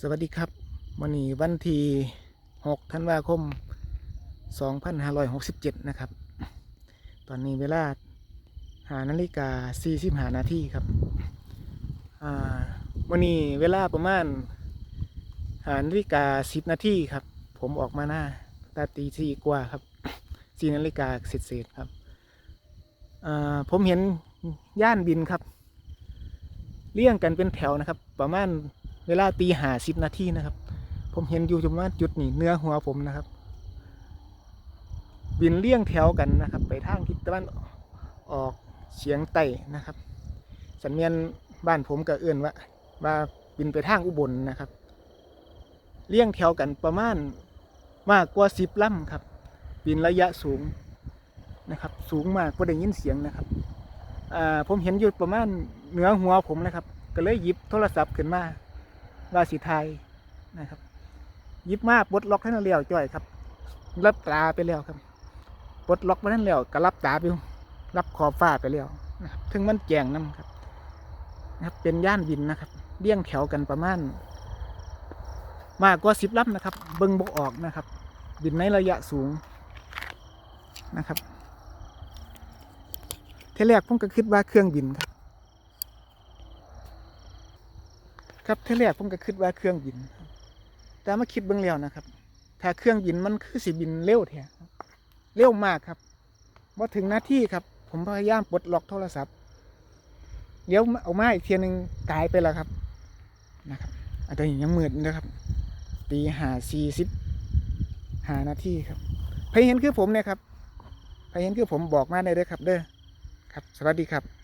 สวัสดีครับวันนี้วันที่6ธันวาคม 2567 นะครับ ตอนนี้เวลาหานาฬิกา45นาทีครับวันนี้เวลาประมาณหานาฬิกา 10 นาทีครับ ผมออกมาหน้าตาตีสี่กว่าครับ4นาฬิกาเศษๆครับผมเห็นย่านบินครับ เลี่ยงกันเป็นแถวนะครับ ประมาณ เวลาตีหาสิบนาทีนะครับ ผมเห็นอยู่ประมาณจุดนี้เนื้อหัวผมนะครับ บินเลี่ยงแถวกันนะครับ ไปทางทิศตะวันออกเฉียงใต้นะครับ สัญญาณบ้านผมก็เอื่นว่าว่าบินไปทางอุบลนะครับ เลี่ยงแถวกันประมาณมากกว่าสิบลำครับ บินระยะสูงนะครับ สูงมากก็ได้ยินเสียงนะครับผมเห็นอยู่ประมาณเหนือหัวผมนะครับ ก็เลยหยิบโทรศัพท์ขึ้นมา ว่าสีไทยนะครับ ยิบมาปลดล็อกให้นั่นแล้วจ้อยครับรับตาไปแล้วครับปลดล็อกมานั่นแล้วก็รับตาไปรับขอบฟ้าไปแล้วนะครับถึงมันแจงน้ำครับนะครับ เป็นย่านบินนะครับเลี้ยงแถวกันประมาณมากกว่าสิบลำนะครับ เบิ้งบกออกนะครับ บินในระยะสูงนะครับเทแรกผมก็คิดว่าเครื่องบินครับ ครับเทแรกผมก็คิดว่าเครื่องบิน แต่มาคิดเบื้องแล้วนะครับ ถ้าเครื่องบินมันคือสิบินเร็วแท้เร็วมากครับพอถึงหน้าที่ครับ ผมพยายามปลดล็อกโทรศัพท์เลี้ยวเอามาอีกเทียนึงตายไปแล้วครับนะครับอันนี้ยังมืดอยู่นะครับตีหาสี่สิบหานาทีครับใครเห็นคือผมเนี่ยครับใครเห็นคือผมบอกมาได้เลยครับ เด้อครับ สวัสดีครับ